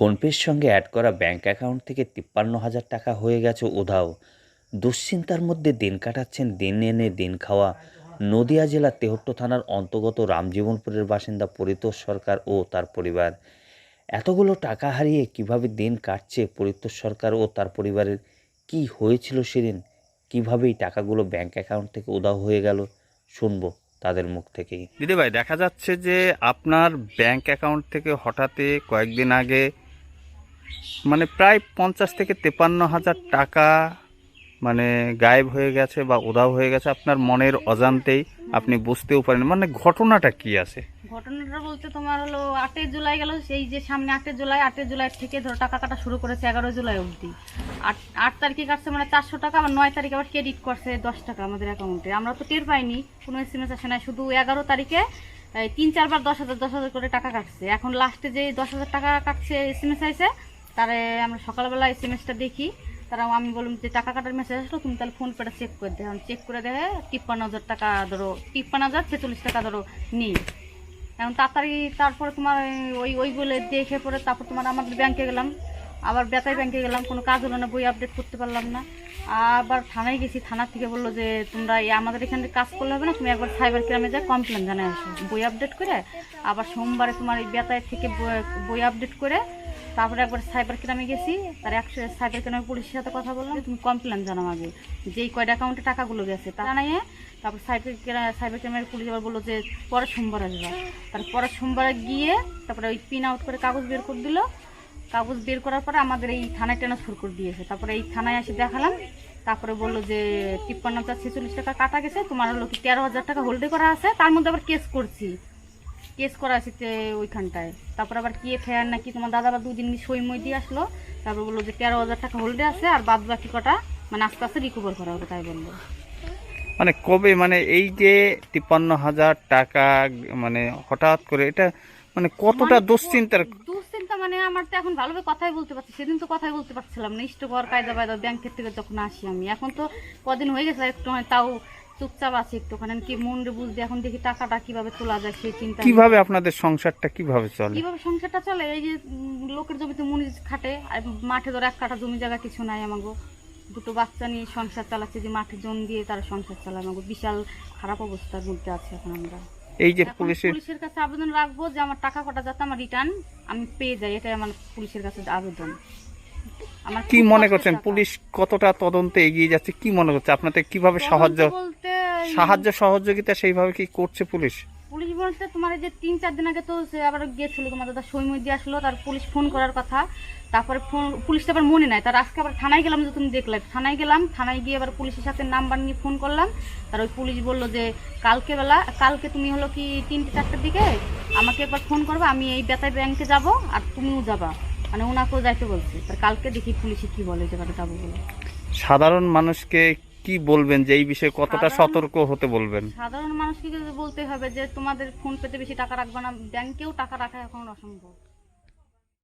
ফোনপের সঙ্গে অ্যাড করা ব্যাঙ্ক অ্যাকাউন্ট থেকে তিপ্পান্ন হাজার টাকা হয়ে গেছে উধাও। দুশ্চিন্তার মধ্যে দিন কাটাচ্ছেন দিন এনে দিন খাওয়া। নদিয়া জেলার তেহট্ট থানার অন্তর্গত রামজীবনপুরের বাসিন্দা পরিতোষ সরকার ও তার পরিবার। এতগুলো টাকা হারিয়ে কীভাবে দিন কাটছে পরিতোষ সরকার ও তার পরিবারের? কি হয়েছিল সেদিন? কীভাবে এই টাকাগুলো ব্যাংক অ্যাকাউন্ট থেকে উধাও হয়ে গেল? শুনব তাদের মুখ থেকেই। দিদি ভাই দেখা যাচ্ছে যে আপনার ব্যাংক অ্যাকাউন্ট থেকে হঠাৎ কয়েকদিন আগে মানে প্রায় পঞ্চাশ থেকে তেপান্ন হাজার টাকা মানে গায়েব হয়ে গেছে বা উধাও হয়ে গেছে আপনার মনের অজান্তেই, আপনি বুঝতেও পারেন। মানে ঘটনাটা কি আছে? ঘটনাটা বলতে তোমার হলো আটই জুলাই গেল, সেই যে সামনে আটই জুলাই আটই জুলাই থেকে ধরো টাকা কাটা শুরু করেছে এগারো জুলাই অবধি। আট আট তারিখে কাটছে মানে চারশো টাকা, আবার নয় তারিখে আবার ক্রেডিট করছে দশ টাকা আমাদের অ্যাকাউন্টে আমরা তো টের পাইনি, কোনো এস এম এস আসে না শুধু এগারো তারিখে তিন চারবার দশ হাজার দশ হাজার করে টাকা কাটছে। এখন লাস্টে যে দশ হাজার টাকা কাটছে এস এম এস আইসে তারে আমরা সকালবেলা এস এম এসটা দেখি। তারা আমি বললাম, যে টাকা কাটার মেসেজ আসলো, তুমি তাহলে ফোন পেটা চেক করে দেখো চেক করে দেখে তিপ্পান্ন হাজার টাকা ধরো, তিপ্পান্ন হাজার ছেচল্লিশ টাকা ধরো নেই। এখন তাড়াতাড়ি তারপরে তোমার ওই ওইগুলো দেখে পরে তারপর তোমার আমাদের ব্যাংকে গেলাম। আবার বেতাই ব্যাংকে গেলাম, কোনো কাজ হলো না, বই আপডেট করতে পারলাম না। আবার থানায় গেছি, থানা থেকে বলল যে, তোমরা এই আমাদের এখানে কাজ করলে হবে না, তুমি একবার সাইবার ক্রাইমে যা কমপ্লেন জানাই আসো। বই আপডেট করে, আবার সোমবারে তোমার এই বেতাই থেকে বই আপডেট করে তারপরে একবার সাইবার ক্রাইমে গেছি, তার একশো সাইবার ক্রাইমের পুলিশের সাথে কথা বললাম, তুমি কমপ্লেন জানাও আগে, যে এই কয়টা অ্যাকাউন্টে টাকাগুলো গেছে, তা জানাইয়ে তারপর সাইবার সাইবার ক্রাইমের পুলিশ আবার বলল যে পরে সোমবার আসবে। তারপরে সোমবারে গিয়ে তারপরে ওই পিন আউট করে কাগজ বের করে দিল। কাগজ বের করার পরে আমাদের এই থানায় ট্রান্সফার করে দিয়েছে। তারপরে এই থানায় এসে দেখালাম, তারপরে বলল যে তিপ্পান্ন হাজার ছেচল্লিশ টাকা কাটা গেছে, তোমার হলো কি তেরো হাজার টাকা হোল্ডে করা আছে, তার মধ্যে আবার কেস করছি। কেস করা আছে ওইখানটায়। তারপর আবার কি ফেয়ার নাকি তোমার দাদা আবার দুদিন সই মই দিয়ে আসলো। তারপর বলল যে তেরো হাজার টাকা হোল্ডে আছে আর বাদ বাকি কটা মানে আস্তে আস্তে রিকভার করা হবে তাই বলল। মানে কবে মানে এই যে তিপ্পান্ন হাজার টাকা মানে হঠাৎ করে এটা মানে কতটা মানে দুশ্চিন্তার দুশ্চিন্তা মানে আমার তো এখন ভালোভাবে কথাই বলতে পারছি সেদিন তো কথাই বলতে পারছিলাম না। ইষ্ট ঘর কায়দা বায়দা ব্যাংকের থেকে যখন আসি আমি। এখন তো কদিন হয়ে গেছে একটু তাও চুপচাপ আছি একটুখানি কি মনরে বুঝতে এখন দেখি টাকাটা কীভাবে তোলা যায় সেই চিন্তা কীভাবে আপনাদের সংসারটা কীভাবে চলে? কীভাবে সংসারটা চলে? এই যে লোকের জমিতে মুনিজ খাটে আর মাঠে ধরো এক কাঠা জমি জায়গা কিছু নাই আমাগো। দুটো বাচ্চা নিয়ে সংসার চালাচ্ছে যে মাঠে জন দিয়ে তারা সংসার চালায় আমাগো। বিশাল খারাপ অবস্থার মধ্যে আছে এখন আমরা। এই যে পুলিশের পুলিশের কাছে আবেদন রাখব যে আমার টাকা কটা যাতে আমার রিটার্ন আমি পেয়ে যাই এটাই আমার পুলিশের কাছে আবেদন। আমার কি মনে করছেন? পুলিশ কতটা তদন্তে এগিয়ে যাচ্ছে? কি মনে করছে? আপনাদের কীভাবে সাহায্য বলতে সাহায্য সহযোগিতা সেইভাবে কি করছে পুলিশ? পুলিশ বলতে তোমার এই যে তিন চার দিন আগে তো সে আবার গিয়েছিল তোমার দাদা সৈময় দিয়ে আসলো তার পুলিশ ফোন করার কথা। তারপরে ফোন পুলিশটা আবার মনে নাই। তার আজকে আবার থানায় গেলাম যে তুমি দেখলে। থানায় গেলাম থানায় গিয়ে আবার পুলিশের সাথে নাম্বার নিয়ে ফোন করলাম। তার ওই পুলিশ বলল যে কালকে বেলা কালকে তুমি হলো কি তিনটে চারটের দিকে আমাকে একবার ফোন করবে আমি এই বেতায় ব্যাংকে যাব আর তুমিও যাবা। মানে ওনাকেও যাইতে বলছে। কালকে দেখি পুলিশে কি বলে যে যাব বলে সাধারণ মানুষকে কি বলবেন যে এই বিষয়ে কতটা সতর্ক হতে বলবেন? সাধারণ মানুষকে বলতে হবে যে তোমাদের ফোন পেতে বেশি টাকা রাখবে না ব্যাংকেও টাকা রাখা এখন অসম্ভব।